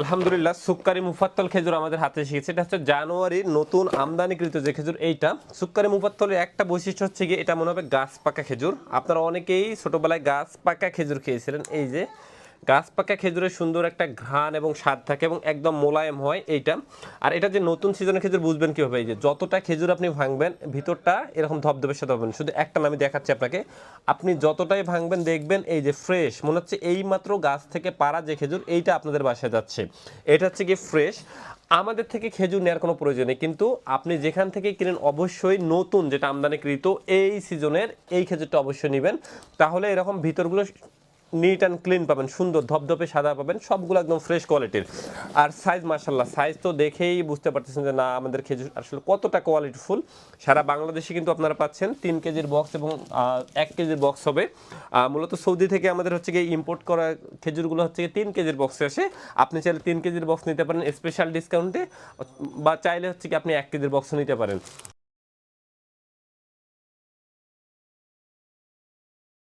আলহামদুলিল্লাহ, সুক্কারি মুফাত্তল খেজুর আমাদের হাতে এসেছে। এটা হচ্ছে জানুয়ারির নতুন আমদানিকৃত যে খেজুর, এইটা। সুক্কারি মুফাত্তলের একটা বৈশিষ্ট্য হচ্ছে গিয়ে এটা মনে হবে গাছ পাকা খেজুর। আপনারা অনেকেই ছোটবেলায় গাছ পাকা খেজুর খেয়েছিলেন। এই যে গাছ পাকা খেজুরের সুন্দর একটা ঘ্রাণ এবং স্বাদ থাকে এবং একদম মোলায়েম হয় এইটা। আর এটা যে নতুন সিজনের খেজুর বুঝবেন কীভাবে? এই যে যতটা খেজুর আপনি ভাঙবেন, ভিতরটা এরকম ধবধবের সাথে হবেন শুধু একটা আমি দেখাচ্ছি আপনাকে। আপনি যতটাই ভাঙবেন, দেখবেন এই যে ফ্রেশ মনে হচ্ছে এই মাত্র গাছ থেকে পাড়া যে খেজুর, এইটা আপনাদের বাসায় যাচ্ছে। এটা হচ্ছে কি ফ্রেশ আমাদের থেকে খেজুর নেওয়ার কোনো প্রয়োজন নেই। কিন্তু আপনি যেখান থেকে কিনেন, অবশ্যই নতুন যেটা আমদানিকৃত এই সিজনের এই খেজুরটা অবশ্যই নেবেন। তাহলে এরকম ভিতরগুলো নিট অ্যান্ড ক্লিন পাবেন, সুন্দর ধপধপে সাদা পাবেন, সবগুলো একদম ফ্রেশ কোয়ালিটির আর সাইজ মার্শাল্লাহ সাইজ তো দেখেই বুঝতে পারতেছেন যে না, আমাদের খেজুর আসলে কতটা কোয়ালিটিফুল সারা বাংলাদেশে কিন্তু আপনারা পাচ্ছেন তিন কেজির বক্স এবং এক কেজির বক্স হবে। মূলত সৌদি থেকে আমাদের হচ্ছে গিয়ে ইম্পোর্ট করা খেজুরগুলো হচ্ছে গিয়ে তিন কেজির বক্সে আসে। আপনি চাইলে তিন কেজির বক্স নিতে পারেন স্পেশাল ডিসকাউন্টে বা চাইলে হচ্ছে কি আপনি এক কেজির বক্স নিতে পারেন।